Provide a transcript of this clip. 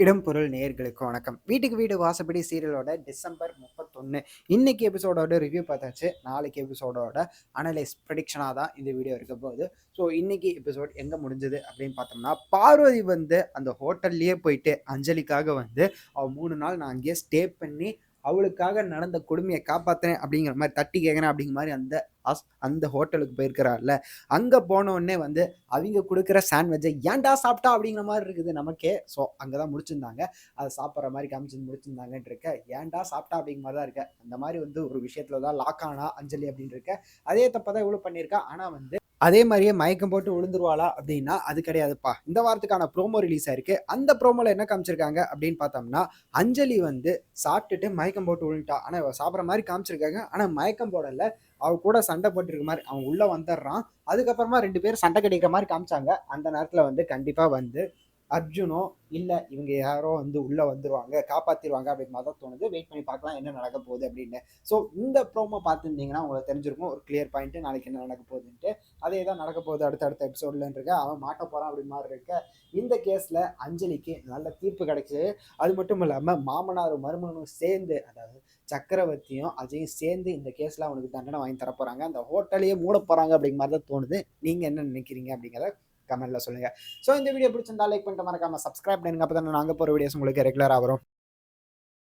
இடம்பொருள் நேர்களுக்கு வணக்கம். வீட்டுக்கு வீடு வாசப்படி சீரியலோட டிசம்பர் முப்பத்தொன்று இன்னைக்கு எபிசோடோட ரிவ்யூ பார்த்தாச்சு. நாளைக்கு எபிசோடோட அனலைஸ் ப்ரடிக்ஷனாக தான் இந்த வீடியோ இருக்க போகுது. ஸோ இன்னைக்கு எபிசோட் எங்கே முடிஞ்சது அப்படின்னு பார்த்தோம்னா பார்வதி வந்து அந்த ஹோட்டல்லையே போயிட்டு அஞ்சலிக்காக வந்து அவள் மூணு நாள் நான் அங்கேயே ஸ்டே பண்ணி அவளுக்காக நடந்த கொடுமையை காப்பாற்றினேன் அப்படிங்கிற மாதிரி தட்டி கேட்குறேன் அப்படிங்கிற மாதிரி அந்த ஹாஸ் அந்த ஹோட்டலுக்கு போயிருக்கிறாள்ல. அங்கே போனோடனே வந்து அவங்க கொடுக்குற சாண்ட்விட்சை ஏன்டா சாப்பிட்டா அப்படிங்கிற மாதிரி இருக்குது நமக்கே. ஸோ அங்கே தான் முடிச்சிருந்தாங்க. அதை சாப்பிட்ற மாதிரி காமிச்சு முடிச்சிருந்தாங்கன்னு இருக்க. ஏன்டா சாப்பிட்டா அப்படிங்கிற மாதிரி தான் இருக்க. அந்த மாதிரி வந்து ஒரு விஷயத்துல தான் லாக் ஆனா அஞ்சலி அப்படின்னு இருக்க. அதே தப்பை தான் இவ்வளோ பண்ணியிருக்கா. ஆனால் வந்து அதே மாதிரியே மயக்கம் போட்டு விழுந்துருவாளா அப்படின்னா அது கிடையாதுப்பா. இந்த வாரத்துக்கான ப்ரோமோ ரிலீஸ் ஆயிருக்கு. அந்த ப்ரோமோல என்ன காமிச்சிருக்காங்க அப்படின்னு பார்த்தோம்னா அஞ்சலி வந்து சாப்பிட்டுட்டு மயக்கம் போட்டு விழுந்துட்டா. ஆனால் இவ சாப்பிட்ற மாதிரி காமிச்சிருக்காங்க. ஆனால் மயக்கம் போடல. அவ கூட சண்டை போட்டுருக்க மாதிரி அவன் உள்ள வந்துடுறான். அதுக்கப்புறமா ரெண்டு பேரும் சண்டை கிடைக்கிற மாதிரி காமிச்சாங்க. அந்த நேரத்தில் வந்து கண்டிப்பாக வந்து அர்ஜுனோ இல்லை இவங்க யாரோ வந்து உள்ளே வந்துருவாங்க காப்பாற்றிடுவாங்க அப்படின்னு மாதிரி தான் தோணுது. வெயிட் பண்ணி பார்க்கலாம் என்ன நடக்க போகுது அப்படின்னு. ஸோ இந்த ப்ரோமோ பார்த்துருந்தீங்கன்னா உங்களுக்கு தெரிஞ்சிருக்கும். ஒரு கிளியர் பாயிண்ட்டு நாளைக்கு என்ன நடக்க போகுதுன்ட்டு. அதே தான் நடக்க போகுது அடுத்த அடுத்த எபிசோட்லன்னு இருக்க. அவன் மாட்ட போகிறான் அப்படி மாதிரி இருக்க. இந்த கேஸில் அஞ்சலிக்கு நல்ல தீர்ப்பு கிடைச்சது. அது மட்டும் இல்லாமல் மாமனாரும் மருமகனும் சேர்ந்து அதாவது சக்கரவர்த்தியும் அஜயும் சேர்ந்து இந்த கேஸில் அவனுக்கு தண்டனை வாங்கி தர போகிறாங்க அந்த ஹோட்டலையே மூட போகிறாங்க அப்படிங்கிற மாதிரி தான் தோணுது. நீங்கள் என்ன நினைக்கிறீங்க அப்படிங்கிறத கமெண்ட்ல சொல்லுங்கள் ஸோ இந்த வீடியோ பிடிச்சிருந்தா லைக் பண்ணிட்டு மறக்காம சப்ஸ்கிரைப் பண்ணுங்க அப்போ தான் நாங்கள் போகிற வீடியோஸ் உங்களுக்கு ரெகுலராக வரும்.